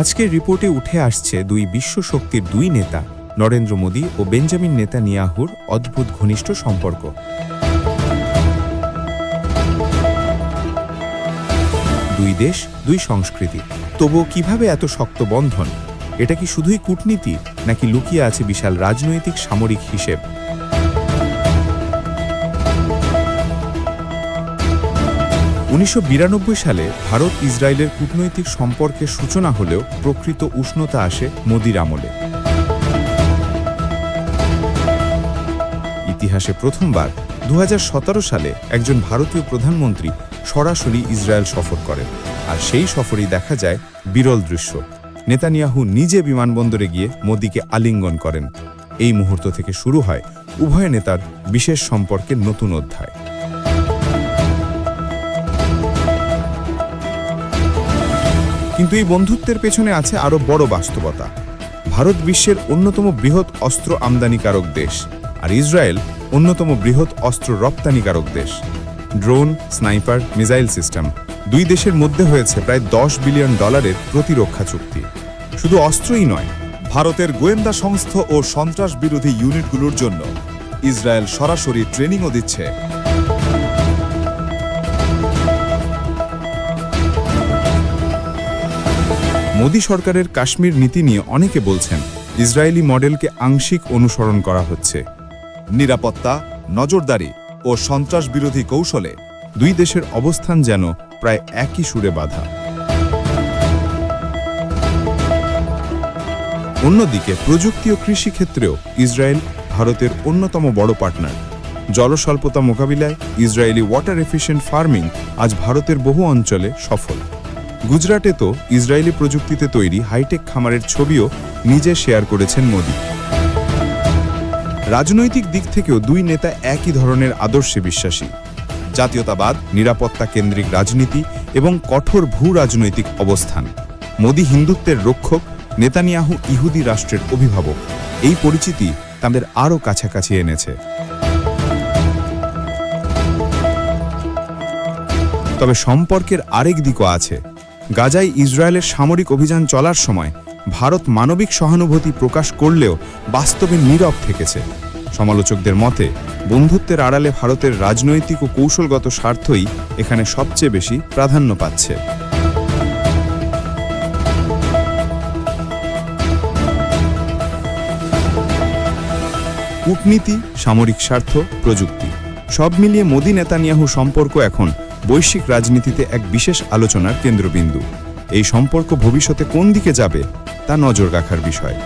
আজকের রিপোর্টে উঠে আসছে দুই বিশ্ব শক্তির দুই নেতা, নরেন্দ্র মোদী ও বেঞ্জামিন নেতানিয়াহুর অদ্ভুত ঘনিষ্ঠ সম্পর্ক। দুই দেশ, দুই সংস্কৃতি। তবুও কীভাবে এত শক্ত বন্ধন? এটা কি শুধুই কূটনীতি, নাকি লুকিয়ে আছে বিশাল রাজনৈতিক সামরিক হিসেব? উনিশশো বিরানব্বই সালে ভারত ইসরায়েলের কূটনৈতিক সম্পর্কের সূচনা হলেও প্রকৃত উষ্ণতা আসে মোদির আমলে। ইতিহাসে প্রথমবার দু হাজার সতেরো সালে একজন ভারতীয় প্রধানমন্ত্রী সরাসরি ইসরায়েল সফর করেন, আর সেই সফরেই দেখা যায় বিরল দৃশ্য। নেতানিয়াহু নিজে বিমানবন্দরে গিয়ে মোদিকে আলিঙ্গন করেন। এই মুহূর্ত থেকে শুরু হয় উভয় নেতার বিশেষ সম্পর্কের নতুন অধ্যায়। কিন্তু এই বন্ধুত্বের পেছনে আছে আরও বড় বাস্তবতা। ভারত বিশ্বের অন্যতম বৃহৎ অস্ত্র আমদানিকারক দেশ আর ইসরায়েল অন্যতম বৃহৎ অস্ত্র রপ্তানিকারক দেশ। ড্রোন, স্নাইপার, মিসাইল সিস্টেম দুই দেশের মধ্যে হয়েছে প্রায় দশ বিলিয়ন ডলারের প্রতিরক্ষা চুক্তি। শুধু অস্ত্রই নয়, ভারতের গোয়েন্দা সংস্থা ও সন্ত্রাস বিরোধী ইউনিটগুলোর জন্য ইসরায়েল সরাসরি ট্রেনিংও দিচ্ছে মোদী সরকারের কাশ্মীর নীতি নিয়ে অনেকে বলছেন, ইসরায়েলি মডেলকে আংশিক অনুসরণ করা হচ্ছে। নিরাপত্তা, নজরদারি ও সন্ত্রাস বিরোধী কৌশলে দুই দেশের অবস্থান যেন প্রায় একই সুরে বাঁধা। অন্যদিকে প্রযুক্তি ও কৃষি ক্ষেত্রেও ইসরায়েল ভারতের অন্যতম বড় পার্টনার। জলস্বল্পতা মোকাবিলায় ইসরায়েলি ওয়াটার এফিশিয়েন্ট ফার্মিং আজ ভারতের বহু অঞ্চলে সফল। গুজরাটে তো ইসরায়েলি প্রযুক্তিতে তৈরি হাইটেক খামারের ছবিও নিজে শেয়ার করেছেন মোদী। রাজনৈতিক দিক থেকেও দুই নেতা একই ধরনের আদর্শে বিশ্বাসী। জাতীয়তাবাদ, নিরাপত্তা কেন্দ্রিক রাজনীতি এবং কঠোর ভূ রাজনৈতিক অবস্থান। মোদি হিন্দুত্বের রক্ষক, নেতানিয়াহু ইহুদি রাষ্ট্রের অভিভাবক। এই পরিচিতি তাদের আরও কাছাকাছি এনেছে। তবে সম্পর্কের আরেক দিকও আছে। গাজায় ইসরায়েলের সামরিক অভিযান চলার সময় ভারত মানবিক সহানুভূতি প্রকাশ করলেও বাস্তবে নীরব থেকেছে। সমালোচকদের মতে, বন্ধুত্বের আড়ালে ভারতের রাজনৈতিক ও কৌশলগত স্বার্থই এখানে সবচেয়ে বেশি প্রাধান্য পাচ্ছে। কূটনীতি, সামরিক স্বার্থ, প্রযুক্তি, সব মিলিয়ে মোদী নেতানিয়াহু সম্পর্ক এখন বৈশ্বিক রাজনীতিতে এক বিশেষ আলোচনার কেন্দ্রবিন্দু। এই সম্পর্ক ভবিষ্যতে কোন দিকে যাবে, তা নজর রাখার বিষয়।